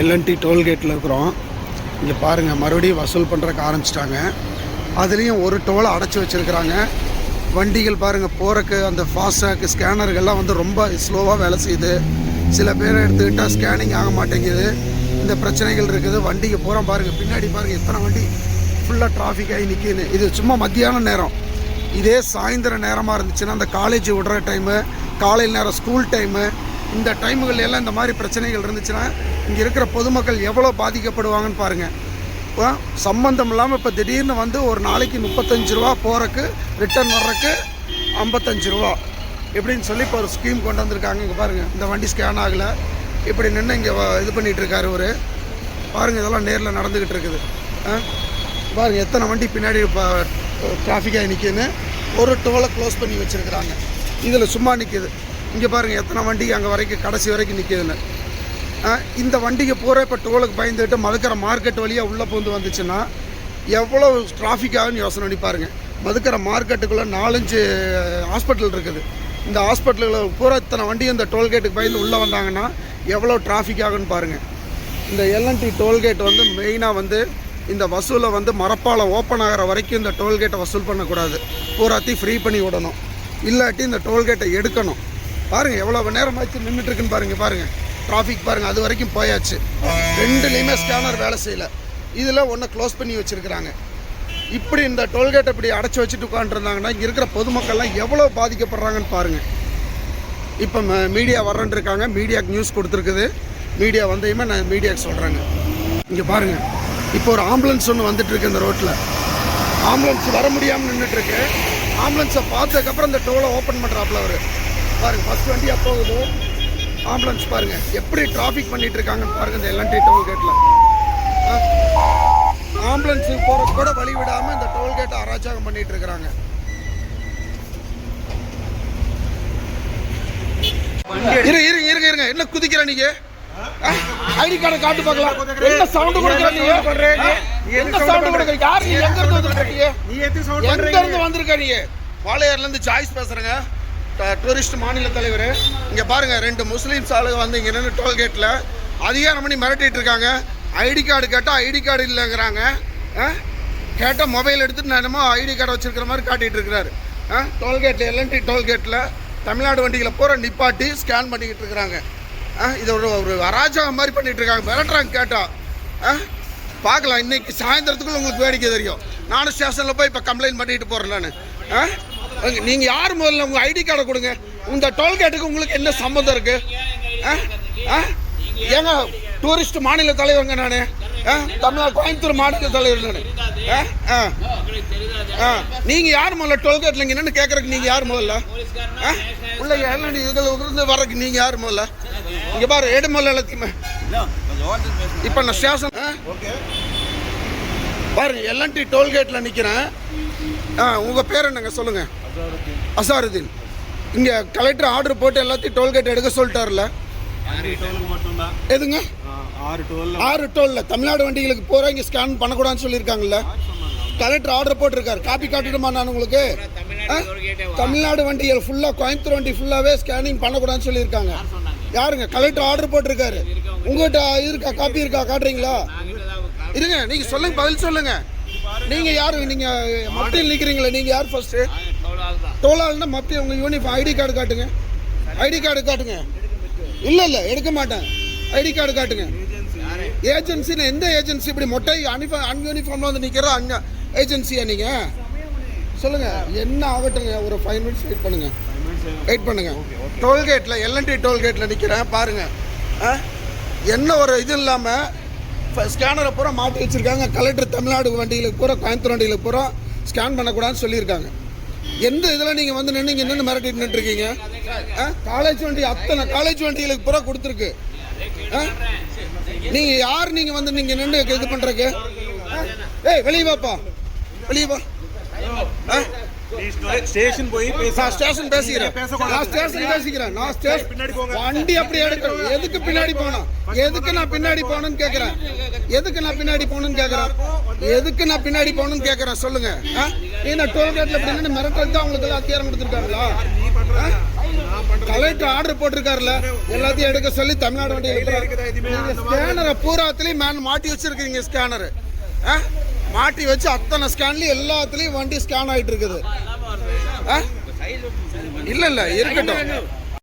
L&T டோல்கேட்டில் இருக்கிறோம். இங்கே பாருங்கள் மறுபடியும் வசூல் பண்ணுறக்கு ஆரம்பிச்சிட்டாங்க. அதுலேயும் ஒரு டோலை அடைச்சி வச்சுருக்கிறாங்க. வண்டிகள் பாருங்கள் போகிறக்கு அந்த ஃபாஸ்டாக் ஸ்கேனர்கள்லாம் வந்து ரொம்ப ஸ்லோவாக வேலை செய்யுது. சில பேர் எடுத்துக்கிட்டால் ஸ்கேனிங் ஆக மாட்டேங்குது. இந்த பிரச்சனைகள் இருக்குது. வண்டிக்கு போகிறோம் பாருங்கள் பின்னாடி பாருங்கள் எத்தனை வண்டி ஃபுல்லாக டிராஃபிக் ஆகி நிற்கிது இது சும்மா மத்தியான நேரம். இதே சாயந்தர நேரமாக இருந்துச்சுன்னா அந்த காலேஜ் விடுற டைமு காலையில் நேரம் ஸ்கூல் டைமு இந்த டைமுகள் எல்லாம் இந்த மாதிரி பிரச்சனைகள் இருந்துச்சுன்னா இங்கே இருக்கிற பொதுமக்கள் எவ்வளோ பாதிக்கப்படுவாங்கன்னு பாருங்கள் இப்போ சம்மந்தம் இல்லாமல் இப்போ திடீர்னு வந்து ஒரு நாளைக்கு முப்பத்தஞ்சு ரூபா போகிறக்கு ரிட்டர்ன் வர்றதுக்கு ஐம்பத்தஞ்சு ரூபா எப்படின்னு சொல்லி இப்போ ஒரு ஸ்கீம் கொண்டு வந்திருக்காங்க. இங்கே பாருங்கள் இந்த வண்டி ஸ்கேன் ஆகலை. இப்படி நின்று இங்கே இது பண்ணிகிட்ருக்காரு ஒரு பாருங்கள் இதெல்லாம் நேரில் நடந்துக்கிட்டு இருக்குது. ஆ பாருங்கள் எத்தனை வண்டி பின்னாடி இப்போ டிராஃபிக்காக நிற்கிதுன்னு ஒரு டோலை க்ளோஸ் பண்ணி வச்சுருக்குறாங்க. இதில் சும்மா நிற்கிது இங்கே பாருங்கள் எத்தனை வண்டி அங்கே வரைக்கும் கடைசி வரைக்கும் நிற்கிதுன்னு இந்த வண்டிக்கு பூரா இப்போ டோலுக்கு பயந்துட்டு மதுக்கரை மார்க்கெட் வழியாக உள்ளே பூந்து வந்துச்சுன்னா எவ்வளோ டிராஃபிக் ஆகுன்னு யோசனை பண்ணி பாருங்கள் மதுக்கரை மார்க்கெட்டுக்குள்ளே நாலஞ்சு ஹாஸ்பிட்டல் இருக்குது. இந்த ஹாஸ்பிட்டலில் பூரா இத்தனை வண்டி இந்த டோல்கேட்டுக்கு பயந்து உள்ளே வந்தாங்கன்னா எவ்வளோ டிராஃபிக் ஆகுன்னு பாருங்கள் இந்த எல்என்டி டோல்கேட் வந்து மெயினாக வந்து இந்த வசூலை வந்து மரப்பாலம் ஓப்பன் ஆகிற வரைக்கும் இந்த டோல்கேட்டை வசூல் பண்ணக்கூடாது. பூராத்தையும் ஃப்ரீ பண்ணி விடணும். இல்லாட்டி இந்த டோல்கேட்டை எடுக்கணும். பாருங்கள் எவ்வளோ நேரம் ஆச்சு நின்றுட்டுருக்குன்னு பாருங்கள் பாருங்கள் டிராஃபிக் பாருங்கள் அது வரைக்கும் போயாச்சு. ரெண்டுலேயுமே ஸ்கேனர் வேலை செய்யலை. இதில் ஒன்று க்ளோஸ் பண்ணி வச்சுருக்கிறாங்க. இப்படி இந்த டோல்கேட் இப்படி அடைச்சி வச்சுட்டு உட்காந்துருந்தாங்கன்னா இங்கே இருக்கிற பொதுமக்கள்லாம் எவ்வளோ பாதிக்கப்படுறாங்கன்னு பாருங்கள் இப்போ மீடியா வர்றேன் இருக்காங்க மீடியாக்கு நியூஸ் கொடுத்துருக்குது. மீடியா வந்தையுமே நான் மீடியாவுக்கு சொல்கிறேங்க இங்கே பாருங்கள் இப்போ ஒரு ஆம்புலன்ஸ் ஒன்று வந்துட்டுருக்கு இந்த ரோட்டில் ஆம்புலன்ஸ் வர முடியாமல் நின்றுட்டுருக்கு ஆம்புலன்ஸை பார்த்ததுக்கப்புறம் இந்த டோலை ஓப்பன் பண்ணுறாப்புல அவர். பாருங்க ஃபர்ஸ்ட் வண்டி போகுது ஆம்புலன்ஸ் பாருங்க. எப்படி டிராஃபிக் பண்ணிட்டு இருக்காங்கன்னு பாருங்க இந்த எல்என்டி டோல்கேட்டில் ஆம்புலன்ஸ் போகிற கூட வழி விடாமல் இந்த டோல்கேட்டை அராஜகம் பண்ணிட்டு இருக்கிறாங்க இரு இரு இருங்க இருங்க. என்ன குதிக்கிற நீங்க? ஐடி கார்டை காட்டு பார்க்கலாம். என்ன சவுண்ட் கொடுக்குற நீங்க? என்ன சவுண்ட் கொடுக்குற? யார் நீ? எங்க இருந்து வந்திருக்கீங்க நீ எங்க இருந்து வந்திருக்க நீங்க? வாளையார்ல இருந்து சாய்ஸ் பேசுறேங்க. டூரிஸ்ட் மாநில தலைவர் இங்கே பாருங்கள் ரெண்டு முஸ்லீம்ஸ் ஆளுங்க வந்து இங்கே நின்று டோல்கேட்டில் அதிகாரம் பண்ணி மிரட்டிகிட்டு இருக்காங்க. ஐடி கார்டு கேட்டால் ஐடி கார்டு இல்லைங்கிறாங்க. கேட்டால் மொபைல் எடுத்துகிட்டு நான் என்னமோ ஐடி கார்டு வச்சுருக்கிற மாதிரி காட்டிகிட்டு இருக்கிறாரு டோல்கேட்டில் எல்என்டி டோல்கேட்டில் தமிழ்நாடு வண்டிகளை பூரா நிப்பாட்டி ஸ்கேன் பண்ணிக்கிட்டு இருக்கிறாங்க இது ஒரு ஒரு அராஜகம் மாதிரி பண்ணிகிட்டு இருக்காங்க. மிரட்டுறாங்க கேட்டால் ஆ? பார்க்கலாம் இன்றைக்கி சாயந்தரத்துக்குள்ள உங்களுக்கு வேடிக்கை தெரியும். நானும் ஸ்டேஷனில் போய் இப்போ கம்ப்ளைண்ட் பண்ணிட்டு போகிறேன் நான். நீங்கள் யார் முதல்ல உங்கள் ஐடி கார்டை கொடுங்க? இந்த டோல்கேட்டுக்கு உங்களுக்கு என்ன சம்மந்தம் இருக்கு? ஏங்க டூரிஸ்ட் மாநில தலைவருங்க நான். தமிழ்நாடு கோயம்புத்தூர் மாநில தலைவர் நான். ஆ? நீங்கள் யார் முதல்ல டோல்கேட்டில் இங்கே என்னன்னு கேட்குறக்கு நீங்கள் யார் முதல்ல? உள்ள எல்லாம் இதில் இருந்து வர்றதுக்கு நீங்கள் யார் முதல்ல? இங்கே பாரு எடு முதல்ல எல்லாத்தையுமே. இப்போ நான் ஸ்டேஷன் பாருங்க எல்என்டி டோல்கேட்டில் நிற்கிறேன் ஆ உங்கள் பேர் என்னங்க சொல்லுங்கள் அசாருதீன். இங்கே கலெக்டர் ஆர்டர் போட்டு எல்லாத்தையும் டோல்கேட் எடுக்க சொல்லிட்டார்ல எதுங்க? ஆறு டோல் ஆறு டோலில் தமிழ்நாடு வண்டிகளுக்கு போகிற இங்கே ஸ்கேன் பண்ணக்கூடாதுன்னு சொல்லியிருக்காங்கல்ல? கலெக்டர் ஆர்டர் போட்டிருக்காரு. காப்பி காட்டிடுமா நான் உங்களுக்கு? தமிழ்நாடு வண்டிகள் ஃபுல்லாக கோயம்புத்தூர் வண்டி ஃபுல்லாகவே ஸ்கேனிங் பண்ணக்கூடாதுன்னு சொல்லியிருக்காங்க. யாருங்க? கலெக்டர் ஆர்டர் போட்டிருக்காரு. உங்ககிட்ட இருக்கா? காப்பி இருக்கா? காட்டுறீங்களா? இருங்க நீங்கள் சொல்லுங்க பதில் சொல்லுங்க. நீங்க யாரு? நீங்க மத்தியில் நிக்கிறீங்களா நீங்க யார் ஃபர்ஸ்ட் தோலாள்னா மத்திய உங்க யூனிஃபார்ம் ஐடி கார்டு காட்டுங்க. ஐடி கார்டு காட்டுங்க. இல்ல இல்ல எடுக்க மாட்டேன். ஐடி கார்டு காட்டுங்க. ஏஜென்சின்னு எந்த ஏஜென்சி? இப்படி மொட்டை அனிஃபார்ம் அன்யூனிஃபார்ம்ல வந்து நிக்கிற அங்க ஏஜென்சியா நீங்க? சொல்லுங்க என்ன ஆகட்டுங்க? ஒரு ஃபைவ் மினிட்ஸ் வெயிட் பண்ணுங்க. வெயிட் பண்ணுங்க. டோல்கேட்டில் எல்என்டி டோல்கேட்டில் நிற்கிறேன் பாருங்க. ஆ? என்ன ஒரு இது இல்லாமல் இப்போ ஸ்கேனரை பூரா மாட்டி வச்சிருக்காங்க. கலெக்டர் தமிழ்நாடு வண்டிகளுக்கு பூரா கோயம்புத்தூர் வண்டிகளுக்கு பூரா ஸ்கேன் பண்ணக்கூடாதுன்னு சொல்லியிருக்காங்க. எந்த இதில் நீங்கள் வந்து நின்று இங்கே நின்று மிரட்டிட்டு நின்றுருக்கீங்க காலேஜ் வண்டி அத்தனை காலேஜ் வண்டிகளுக்கு பூரா கொடுத்துருக்கு. ஆ? யார் நீங்கள் வந்து நீங்கள் நின்று இது பண்ணுறக்கு ஆ? ஏய் வெளியே வாப்பா. வெளியே வா. ஆ? ஸ்டேஷன் போய் நான் ஸ்டேஷன் பேசிக்கிறேன். நான் ஸ்டேஷன் பேசிக்கிறேன். நான் ஸ்டேஷன் பின்னாடி போங்க. வண்டி அப்படி எடுக்கணும். எதுக்கு பின்னாடி போகணும்? எதுக்கு நான் பின்னாடி போகணும்னு கேட்குறேன் எதுக்கு நான் பின்னாடி போகணும்னு கேட்குறேன் எதுக்கு நான் பின்னாடி போகணும்னு கேட்குறேன் சொல்லுங்க. ஆ? டோல்கேட்டில் இப்படி நின்று மிரட்டுறது தான் உங்களுக்கு எல்லாம் அதிகாரம் கொடுத்துருக்காங்களா? கலெக்டர் ஆர்டர் போட்டிருக்காருல. எல்லாத்தையும் எடுக்க சொல்லி தமிழ்நாடு வண்டி எடுக்கிறாரு. நீங்க ஸ்கேனரை பூராத்துலயும் மேன் மாட்டி வச்சிருக்கீங்க ஸ்கேனர் மாட்டி வச்சு அத்தனை ஸ்கேன்லயும் எல்லாத்துலயும் வண்டி ஸ்கேன் ஆயிட்டு இருக்குது ஆ? இல்ல இல்ல இருக்கட்டும்